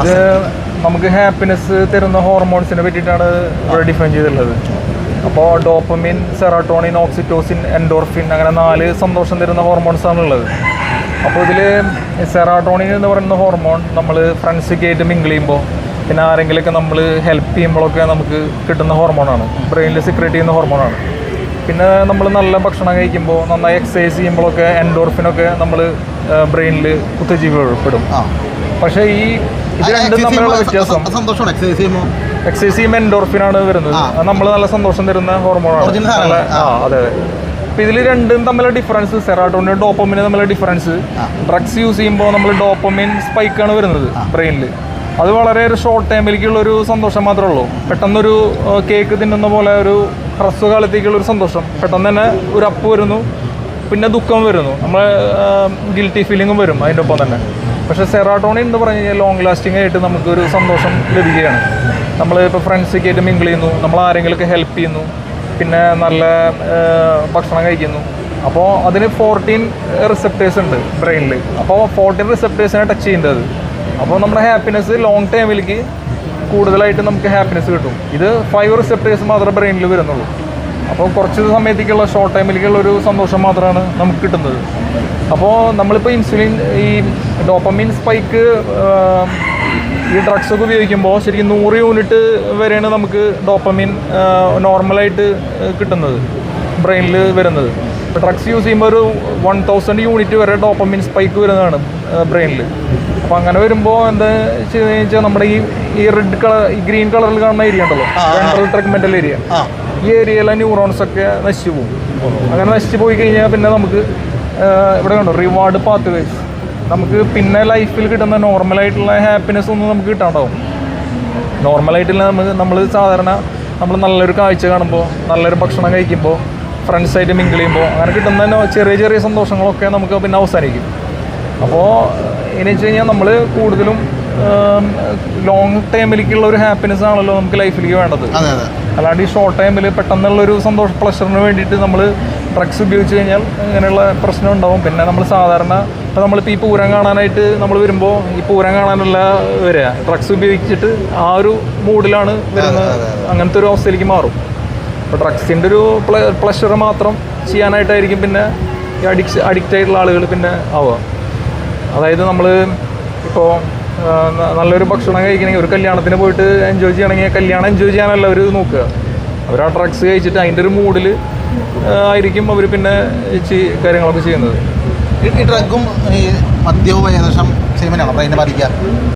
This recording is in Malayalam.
ഇത് നമുക്ക് ഹാപ്പിനെസ് തരുന്ന ഹോർമോൺസിനെ പറ്റിയിട്ടാണ് ഇവിടെ ഡിഫൈൻ ചെയ്തിട്ടുള്ളത്. അപ്പോൾ ഡോപ്പമിൻ സെറാട്ടോണിൻ ഓക്സിറ്റോസിൻ എൻഡോർഫിൻ അങ്ങനെ നാല് സന്തോഷം തരുന്ന ഹോർമോൺസ് ആണ് ഉള്ളത് അപ്പോൾ ഇതിൽ സെറാട്ടോണിൻ എന്ന് പറയുന്ന ഹോർമോൺ നമ്മൾ ഫ്രണ്ട്സൊക്കെ ആയിട്ട് മിങ്കിൾ ചെയ്യുമ്പോൾ പിന്നെ ആരെങ്കിലുമൊക്കെ നമ്മൾ ഹെൽപ്പ് ചെയ്യുമ്പോഴൊക്കെ നമുക്ക് കിട്ടുന്ന ഹോർമോണാണ് ബ്രെയിനിൽ സിക്രേറ്റ് ചെയ്യുന്ന ഹോർമോണാണ് പിന്നെ നമ്മൾ നല്ല ഭക്ഷണം കഴിക്കുമ്പോൾ നന്നായി എക്സസൈസ് ചെയ്യുമ്പോഴൊക്കെ എൻഡോർഫിനൊക്കെ നമ്മൾ ബ്രെയിനിൽ കുത്തജീവിപ്പെടും പക്ഷേ ഈ ഇത് രണ്ടും തമ്മിലുള്ള വ്യത്യാസം. സന്തോഷമാണ് എക്സസൈസ് ചെയ്യുമ്പോൾ എക്സസൈസ് ചെയ്യുമ്പോൾ എൻഡോർഫിനാണ് വരുന്നത്. അത് നമ്മൾ നല്ല സന്തോഷം തരുന്ന ഹോർമോണാണ് നല്ല ആ അതെ അതെ. അപ്പൊ ഇതിൽ രണ്ടും തമ്മിലുള്ള ഡിഫറൻസ് സെറാട്ടോണിനും ഡോപ്പമിനും തമ്മിലുള്ള ഡിഫറൻസ് ഡ്രഗ്സ് യൂസ് ചെയ്യുമ്പോൾ നമ്മൾ ഡോപ്പമിൻ സ്പൈക്കാണ് വരുന്നത് ബ്രെയിനിൽ അത് വളരെ ഒരു ഷോർട്ട് ടൈമിലേക്കുള്ള ഒരു സന്തോഷം മാത്രമേ ഉള്ളൂ. പെട്ടെന്നൊരു കേക്ക് തിന്നുന്ന പോലെ ഒരു ഹ്രസ്വകാലത്തേക്കുള്ള ഒരു സന്തോഷം. പെട്ടെന്ന് തന്നെ ഒരു അപ്പ് വരുന്നു. പിന്നെ ദുഃഖം വരുന്നു. നമ്മൾ ഗിൽറ്റി ഫീലിങ്ങും വരും അതിന്റെ ഒപ്പം തന്നെ. പക്ഷേ സെറാട്ടോണിൻ എന്ന് പറഞ്ഞു കഴിഞ്ഞാൽ ലോങ് ലാസ്റ്റിംഗ് ആയിട്ട് നമുക്കൊരു സന്തോഷം ലഭിക്കുകയാണ്. നമ്മൾ ഇപ്പോൾ ഫ്രണ്ട്സൊക്കെ ആയിട്ട് മിങ്കിൾ ചെയ്യുന്നു നമ്മൾ ആരെങ്കിലുമൊക്കെ ഹെൽപ്പ് ചെയ്യുന്നു പിന്നെ നല്ല ഭക്ഷണം കഴിക്കുന്നു. അപ്പോൾ അതിന് ഫോർട്ടീൻ റിസെപ്റ്റേഴ്സ് ഉണ്ട് ബ്രെയിനിൽ അപ്പോൾ ഫോർട്ടീൻ റിസെപ്റ്റേഴ്സിനെ ടച്ച് ചെയ്യേണ്ടത് അപ്പോൾ നമ്മുടെ ഹാപ്പിനെസ് ലോങ് ടൈമിലേക്ക് കൂടുതലായിട്ട് നമുക്ക് ഹാപ്പിനെസ് കിട്ടും. ഇത് ഫൈവ് റിസെപ്റ്റേഴ്സ് മാത്രമേ ബ്രെയിനിൽ വരുന്നുള്ളൂ. അപ്പോൾ കുറച്ച് സമയത്തേക്കുള്ള ഷോർട്ട് ടൈമിലേക്കുള്ള ഒരു സന്തോഷം മാത്രമാണ് നമുക്ക് കിട്ടുന്നത്. അപ്പോൾ നമ്മളിപ്പോൾ ഇൻസുലിൻ ഈ ഡോപ്പമിൻ സ്പൈക്ക് ഈ ഡ്രഗ്സൊക്കെ ഉപയോഗിക്കുമ്പോൾ ശരിക്കും നൂറ് യൂണിറ്റ് വരെയാണ് നമുക്ക് ഡോപ്പമിൻ നോർമലായിട്ട് കിട്ടുന്നത് ബ്രെയിനിൽ വരുന്നത്. ഇപ്പോൾ ഡ്രഗ്സ് യൂസ് ചെയ്യുമ്പോൾ ഒരു വൺ തൗസൻഡ് യൂണിറ്റ് വരെ ഡോപ്പമിൻ സ്പൈക്ക് വരുന്നതാണ് ബ്രെയിനിൽ അപ്പോൾ അങ്ങനെ വരുമ്പോൾ എന്താ വെച്ച് കഴിഞ്ഞാൽ നമ്മുടെ ഈ ഈ റെഡ് കളർ ഈ ഗ്രീൻ കളറിൽ കാണുന്ന ഏരിയ ഉണ്ടല്ലോ വെൻട്രൽ ട്രെഗ്മെന്റൽ ഏരിയ ഈ ഏരിയയിലെ ന്യൂറോൺസ് ഒക്കെ നശിച്ചു പോകും. അങ്ങനെ നശിച്ചു പോയി കഴിഞ്ഞാൽ പിന്നെ നമുക്ക് ഇവിടെ കണ്ടോ റിവാർഡ് പാത്ത് വേസ് നമുക്ക് പിന്നെ ലൈഫിൽ കിട്ടുന്ന നോർമലായിട്ടുള്ള ഹാപ്പിനെസ് ഒന്നും നമുക്ക് കിട്ടാണ്ടാവും. നോർമലായിട്ടുള്ള നമുക്ക് നമ്മൾ സാധാരണ നമ്മൾ നല്ലൊരു കാഴ്ച കാണുമ്പോൾ നല്ലൊരു ഭക്ഷണം കഴിക്കുമ്പോൾ ഫ്രണ്ട്സായിട്ട് മിങ്കിൾ ചെയ്യുമ്പോൾ അങ്ങനെ കിട്ടുന്ന ചെറിയ ചെറിയ സന്തോഷങ്ങളൊക്കെ നമുക്ക് പിന്നെ അവസാനിക്കും. അപ്പോൾ എന്ന് വെച്ച് കഴിഞ്ഞാൽ നമ്മൾ കൂടുതലും ലോങ് ടൈമിലേക്കുള്ള ഒരു ഹാപ്പിനെസ് ആണല്ലോ നമുക്ക് ലൈഫിലേക്ക് വേണ്ടത്. അല്ലാണ്ട് ഈ ഷോർട്ട് ടൈമിൽ പെട്ടെന്നുള്ളൊരു സന്തോഷ പ്ലഷറിന് വേണ്ടിയിട്ട് നമ്മൾ ഡ്രഗ്സ് ഉപയോഗിച്ച് കഴിഞ്ഞാൽ ഇങ്ങനെയുള്ള പ്രശ്നം ഉണ്ടാവും. പിന്നെ നമ്മൾ സാധാരണ ഇപ്പോൾ നമ്മളിപ്പോൾ ഈ പൂരം കാണാനായിട്ട് നമ്മൾ വരുമ്പോൾ ഈ പൂരം കാണാനല്ല വരിക. ഡ്രഗ്സ് ഉപയോഗിച്ചിട്ട് ആ ഒരു മൂഡിലാണ് വരുന്നത്. അങ്ങനത്തെ ഒരു അവസ്ഥയിലേക്ക് മാറും. അപ്പോൾ ഡ്രഗ്സിന്റെ ഒരു പ്ലഷർ മാത്രം ചെയ്യാനായിട്ടായിരിക്കും പിന്നെ ഈ അഡിക്സ് അഡിക്റ്റ് ആയിട്ടുള്ള ആളുകൾ പിന്നെ ആവുക. അതായത് നമ്മൾ ഇപ്പോൾ നല്ലൊരു ഭക്ഷണം കഴിക്കണമെങ്കിൽ ഒരു കല്യാണത്തിന് പോയിട്ട് എൻജോയ് ചെയ്യണമെങ്കിൽ കല്യാണം എൻജോയ് ചെയ്യാനല്ല അവർ നോക്കുക. അവർ ആ ഡ്രഗ്സ് കഴിച്ചിട്ട് അതിന്റെ ഒരു മൂഡിൽ ആയിരിക്കും അവർ പിന്നെ കാര്യങ്ങളൊക്കെ ചെയ്യുന്നത്. ഈ- ഡ്രഗും ഈ മദ്യവും ഏകദേശം സെയിം അപ്പം ബ്രെയിനെ ബാധിക്കുക